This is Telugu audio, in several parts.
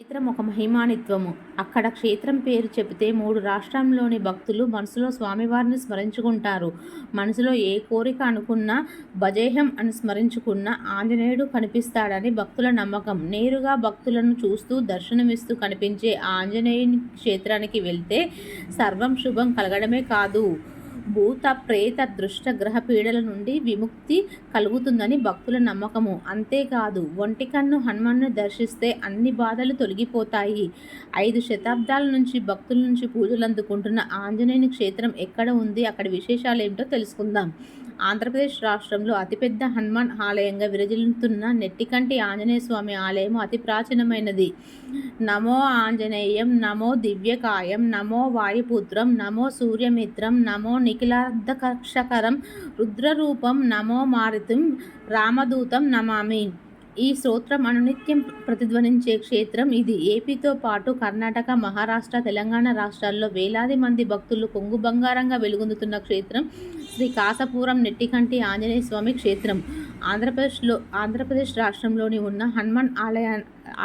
క్షేత్రం ఒక మహిమానిత్వము. అక్కడ క్షేత్రం పేరు చెబితే మూడు రాష్ట్రంలోని భక్తులు మనసులో స్వామివారిని స్మరించుకుంటారు. మనసులో ఏ కోరిక అనుకున్నా భజేహం అని స్మరించుకున్న ఆంజనేయుడు కనిపిస్తాడని భక్తుల నమ్మకం. నేరుగా భక్తులను చూస్తూ దర్శనమిస్తూ కనిపించే ఆంజనేయుని క్షేత్రానికి వెళ్తే సర్వం శుభం కలగడమే కాదు. భూత ప్రేత దృష్ట గ్రహ పీడల నుండి విముక్తి కలుగుతుందని భక్తుల నమ్మకము. అంతేకాదు ఒంటికన్ను హనుమాన్ను దర్శిస్తే అన్ని బాధలు తొలగిపోతాయి. ఐదు శతాబ్దాల నుంచి భక్తుల నుంచి పూజలు అందుకుంటున్న ఆంజనేయుని క్షేత్రం ఎక్కడ ఉంది? అక్కడ విశేషాలు ఏమిటో తెలుసుకుందాం. ఆంధ్రప్రదేశ్ రాష్ట్రంలో అతిపెద్ద హనుమాన్ ఆలయంగా విరజిల్లుతున్న నెట్టికంటి ఆంజనేయ స్వామి ఆలయం అతి ప్రాచీనమైనది. నమో ఆంజనేయం నమో దివ్యకాయం నమో వాయుపుత్రం నమో సూర్యమిత్రం నమో నిఖిలార్ధకక్షకరం రుద్రరూపం నమో మారుతం రామదూతం నమామి. ఈ స్తోత్రం అనునిత్యం ప్రతిధ్వనించే క్షేత్రం ఇది. ఏపీతో పాటు కర్ణాటక మహారాష్ట్ర తెలంగాణ రాష్ట్రాల్లో వేలాది మంది భక్తులు కొంగు బంగారంగా వెలుగొందుతున్న క్షేత్రం శ్రీ కాసపురం నెట్టికంటి ఆంజనేయ స్వామి క్షేత్రం. ఆంధ్రప్రదేశ్లో ఆంధ్రప్రదేశ్ రాష్ట్రంలోని ఉన్న హనుమాన్ ఆలయ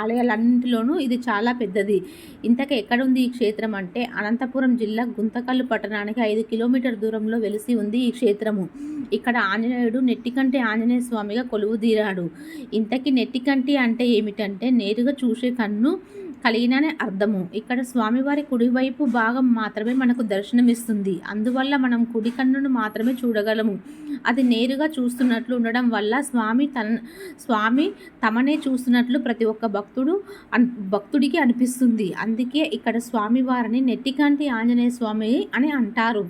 ఆలయాలన్నింటిలోనూ ఇది చాలా పెద్దది. ఇంతకు ఎక్కడుంది ఈ క్షేత్రం అంటే అనంతపురం జిల్లా గుంతకల్లు పట్టణానికి ఐదు కిలోమీటర్ దూరంలో వెలిసి ఉంది ఈ క్షేత్రము. ఇక్కడ ఆంజనేయుడు నెట్టికంటి ఆంజనేయ స్వామిగా కొలువుదీరాడు. ఇంతకీ నెట్టికంటి అంటే ఏమిటంటే నేరుగా చూసే కన్ను కలిగిననే అర్థము. ఇక్కడ స్వామివారి కుడివైపు భాగం మాత్రమే మనకు దర్శనమిస్తుంది. అందువల్ల మనం కుడి కన్నును మాత్రమే చూడగలము. అది నేరుగా చూస్తున్నట్లు ఉండడం వల్ల స్వామి తన స్వామి తమనే చూస్తున్నట్లు ప్రతి ఒక్క భక్తుడు అన్ భక్తుడికి అనిపిస్తుంది. అందుకే ఇక్కడ స్వామివారిని నెట్టికంటి ఆంజనేయ స్వామి అని అంటారు.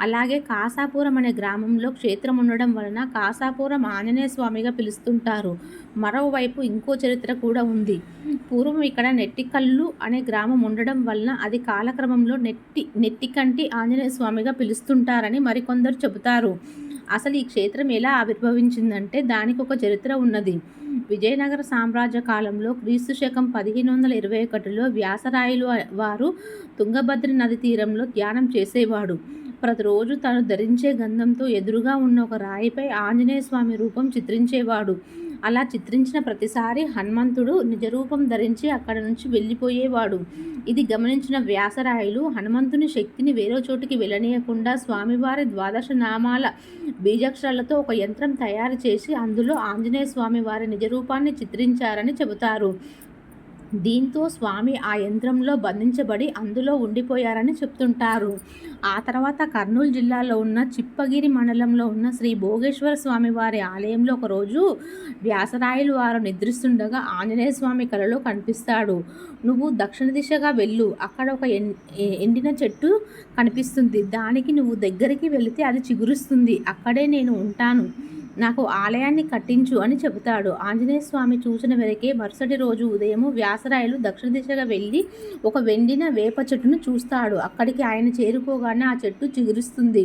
అలాగే కాసాపురం అనే గ్రామంలో క్షేత్రం ఉండడం వలన కాసాపురం ఆంజనేయ స్వామిగా పిలుస్తుంటారు. మరోవైపు ఇంకో చరిత్ర కూడా ఉంది. పూర్వం ఇక్కడ నెట్టికల్లు అనే గ్రామం ఉండడం వలన అది కాలక్రమంలో నెట్టి నెట్టికంటి ఆంజనేయ స్వామిగా పిలుస్తుంటారని మరికొందరు చెబుతారు. అసలు ఈ క్షేత్రం ఎలా ఆవిర్భవించిందంటే దానికి ఒక చరిత్ర ఉన్నది. విజయనగర సామ్రాజ్య కాలంలో క్రీస్తు శకం పదిహేను వందల ఇరవై ఒకటిలో వ్యాసరాయలు వారు తుంగభద్ర నది తీరంలో ధ్యానం చేసేవాడు. ప్రతిరోజు తను ధరించే గంధంతో ఎదురుగా ఉన్న ఒక రాయిపై ఆంజనేయ స్వామి రూపం చిత్రించేవాడు. అలా చిత్రించిన ప్రతిసారి హనుమంతుడు నిజరూపం ధరించి అక్కడ నుంచి వెళ్ళిపోయేవాడు. ఇది గమనించిన వ్యాసరాయులు హనుమంతుని శక్తిని వేరే చోటికి వెళ్ళనీయకుండా స్వామివారి ద్వాదశ నామాల బీజాక్షరాలతో ఒక యంత్రం తయారు చేసి అందులో ఆంజనేయ స్వామి వారి నిజరూపాన్ని చిత్రించారని చెబుతారు. దీంతో స్వామి ఆ యంత్రంలో బంధించబడి అందులో ఉండిపోయారని చెప్తుంటారు. ఆ తర్వాత కర్నూలు జిల్లాలో ఉన్న చిప్పగిరి మండలంలో ఉన్న శ్రీ భోగేశ్వర స్వామి వారి ఆలయంలో ఒకరోజు వ్యాసరాయలు వారు నిద్రిస్తుండగా ఆంజనేయ స్వామి కలలో కనిపిస్తాడు. నువ్వు దక్షిణ దిశగా వెళ్ళు. అక్కడ ఒక ఎండిన చెట్టు కనిపిస్తుంది. దానికి నువ్వు దగ్గరికి వెళితే అది చిగురుస్తుంది. అక్కడే నేను ఉంటాను. నాకు ఆలయాన్ని కట్టించు అని చెబుతాడు. ఆంజనేయ స్వామి చూసిన వరకే మరుసటి రోజు ఉదయము వ్యాసరాయలు దక్షిణ దిశగా వెళ్ళి ఒక వెండిన వేప చెట్టును చూస్తాడు. అక్కడికి ఆయన చేరుకోగానే ఆ చెట్టు చిగురుస్తుంది.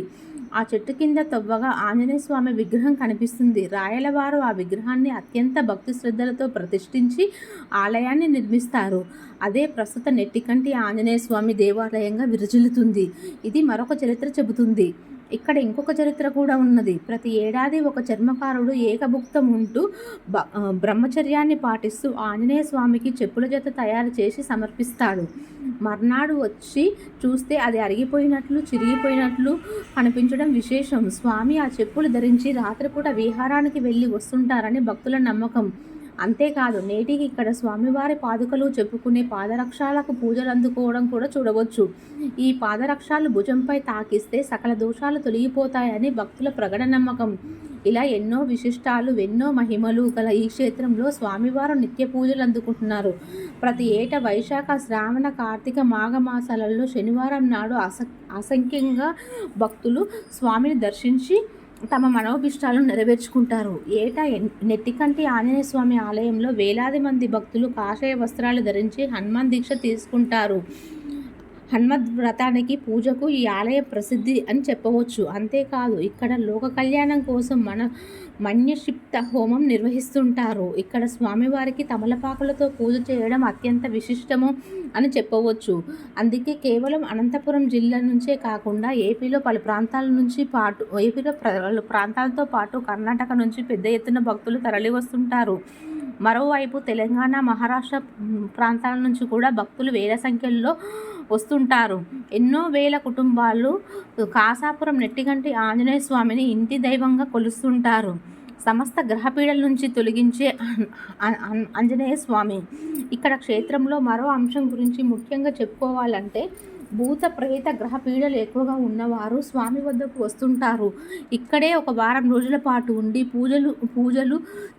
ఆ చెట్టు కింద తవ్వగా ఆంజనేయ స్వామి విగ్రహం కనిపిస్తుంది. రాయలవారు ఆ విగ్రహాన్ని అత్యంత భక్తి శ్రద్ధలతో ప్రతిష్ఠించి ఆలయాన్ని నిర్మిస్తారు. అదే ప్రస్తుత నెట్టికంటి ఆంజనేయ స్వామి దేవాలయంగా విరజిల్లుతుంది. ఇది మరొక చరిత్ర చెబుతుంది. ఇక్కడ ఇంకొక చరిత్ర కూడా ఉన్నది. ప్రతి ఏడాది ఒక చర్మకారుడు ఏకభుక్తం ఉంటూ బ్రహ్మచర్యాన్ని పాటిస్తూ ఆంజనేయ స్వామికి చెప్పుల జత తయారు చేసి సమర్పిస్తాడు. మర్నాడు వచ్చి చూస్తే అది అరిగిపోయినట్లు చిరిగిపోయినట్లు కనిపించడం విశేషం. స్వామి ఆ చెప్పులు ధరించి రాత్రిపూట విహారానికి వెళ్ళి వస్తుంటారని భక్తుల నమ్మకం. అంతేకాదు నేటికి ఇక్కడ స్వామివారి పాదుకలు చెప్పుకునే పాదరక్షాలకు పూజలు అందుకోవడం కూడా చూడవచ్చు. ఈ పాదరక్షాలు భుజంపై తాకిస్తే సకల దోషాలు తొలగిపోతాయని భక్తుల ప్రగడ నమ్మకం. ఇలా ఎన్నో విశిష్టాలు ఎన్నో మహిమలు గల ఈ క్షేత్రంలో స్వామివారు నిత్య పూజలు అందుకుంటున్నారు. ప్రతి ఏటా వైశాఖ శ్రావణ కార్తీక మాఘమాసాలలో శనివారం నాడు అస అసంఖ్యంగా భక్తులు స్వామిని దర్శించి తమ మనోభిష్టాలను నెరవేర్చుకుంటారు. ఏటా నెట్టికంటి ఆంజనేయ స్వామి ఆలయంలో వేలాది మంది భక్తులు కాషాయ వస్త్రాలు ధరించి హనుమాన్ దీక్ష తీసుకుంటారు. హనుమద్ వ్రతానికి పూజకు ఈ ఆలయ ప్రసిద్ధి అని చెప్పవచ్చు. అంతేకాదు ఇక్కడ లోక కళ్యాణం కోసం మన మన్యక్షిప్త హోమం నిర్వహిస్తుంటారు. ఇక్కడ స్వామివారికి తమలపాకులతో పూజ చేయడం అత్యంత విశిష్టము అని చెప్పవచ్చు. అందుకే కేవలం అనంతపురం జిల్లా నుంచే కాకుండా ఏపీలో పలు ప్రాంతాల నుంచి పాటు ఏపీలో పలు ప్రాంతాలతో పాటు కర్ణాటక నుంచి పెద్ద ఎత్తున భక్తులు తరలి వస్తుంటారు మరోవైపు తెలంగాణ మహారాష్ట్ర ప్రాంతాల నుంచి కూడా భక్తులు వేల సంఖ్యలో వస్తుంటారు. ఎన్నో వేల కుటుంబాలు కాసాపురం నెట్టిగంటి ఆంజనేయ స్వామిని ఇంటి దైవంగా కొలుస్తుంటారు. సమస్త గ్రహపీడల నుంచి తొలగించే ఆంజనేయ స్వామి. ఇక్కడ క్షేత్రంలో మరో అంశం గురించి ముఖ్యంగా చెప్పుకోవాలంటే భూత ప్రేత గ్రహ పీడలు ఎక్కువగా ఉన్నవారు స్వామి వద్దకు వస్తుంటారు. ఇక్కడే ఒక వారం రోజుల పాటు ఉండి పూజలు పూజలు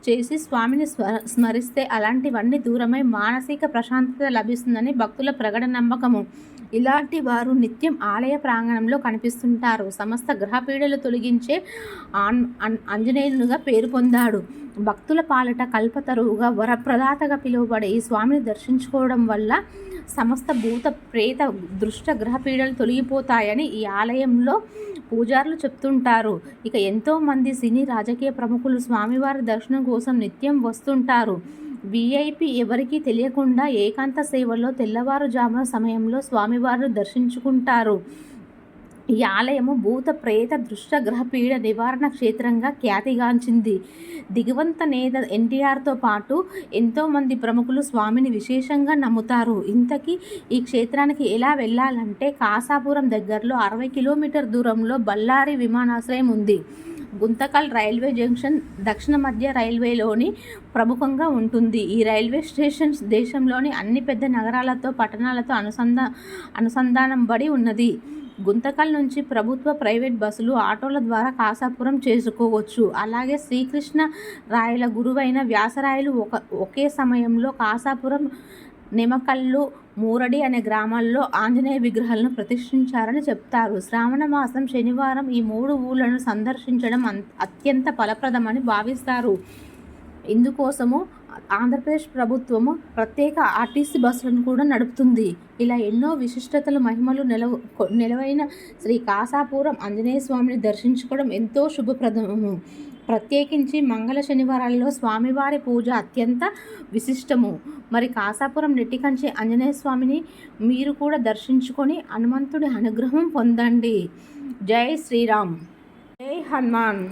చేసి స్వామిని స్మరిస్తే అలాంటివన్నీ దూరమై మానసిక ప్రశాంతత లభిస్తుందని భక్తుల ప్రగడ నమ్మకము. ఇలాంటి వారు నిత్యం ఆలయ ప్రాంగణంలో కనిపిస్తుంటారు. సమస్త గ్రహపీడలు తొలగించే ఆన్ ఆంజనేయులుగా పేరు పొందాడు. భక్తుల పాలట కల్పతరువుగా వరప్రదాతగా పిలువబడే ఈ స్వామిని దర్శించుకోవడం వల్ల సమస్త భూత ప్రేత దృష్ట గ్రహపీడలు తొలగిపోతాయని ఈ ఆలయంలో పూజారులు చెప్తుంటారు. ఇక ఎంతోమంది సినీ రాజకీయ ప్రముఖులు స్వామివారి దర్శనం కోసం నిత్యం వస్తుంటారు. విఐపి ఎవరికీ తెలియకుండా ఏకాంత సేవలో తెల్లవారుజామున సమయంలో స్వామివారిని దర్శించుకుంటారు. ఈ ఆలయము భూత ప్రేత దృష్ట గ్రహపీడ నివారణ క్షేత్రంగా ఖ్యాతిగాంచింది. దిగువంత నేత ఎన్టీఆర్తో పాటు ఎంతోమంది ప్రముఖులు స్వామిని విశేషంగా నమ్ముతారు. ఇంతకీ ఈ క్షేత్రానికి ఎలా వెళ్ళాలంటే కాసాపురం దగ్గరలో అరవై కిలోమీటర్ దూరంలో బళ్ళారి విమానాశ్రయం ఉంది. గుంతకల్ రైల్వే జంక్షన్ దక్షిణ మధ్య రైల్వేలోని ప్రముఖంగా ఉంటుంది. ఈ రైల్వే స్టేషన్స్ దేశంలోని అన్ని పెద్ద నగరాలతో పట్టణాలతో అనుసంధా అనుసంధానంబడి ఉన్నది. గుంతకల్ నుంచి ప్రభుత్వ ప్రైవేట్ బస్సులు ఆటోల ద్వారా కాసాపురం చేసుకోవచ్చు. అలాగే శ్రీకృష్ణ రాయల గురువైన వ్యాసరాయలు ఒక ఒకే సమయంలో కాసాపురం నిమకల్లు మూరడి అనే గ్రామాల్లో ఆంజనేయ విగ్రహాలను ప్రతిష్ఠించారని చెప్తారు. శ్రావణ మాసం శనివారం ఈ మూడు ఊళ్ళను సందర్శించడం అత్యంత ఫలప్రదమని భావిస్తారు. ఇందుకోసము ఆంధ్రప్రదేశ్ ప్రభుత్వము ప్రత్యేక ఆర్టీసీ బస్సులను కూడా నడుపుతుంది. ఇలా ఎన్నో విశిష్టతలు మహిమలు నిలవ నిలవైన శ్రీ కాసాపురం ఆంజనేయ స్వామిని దర్శించుకోవడం ఎంతో శుభప్రదము. ప్రత్యేకించి మంగళ శనివారాల్లో స్వామివారి పూజ అత్యంత విశిష్టము. మరి కాసాపురం నెట్టికంచి ఆంజనేయ స్వామిని మీరు కూడా దర్శించుకొని హనుమంతుడి అనుగ్రహం పొందండి. జై శ్రీరామ్. జై హనుమాన్.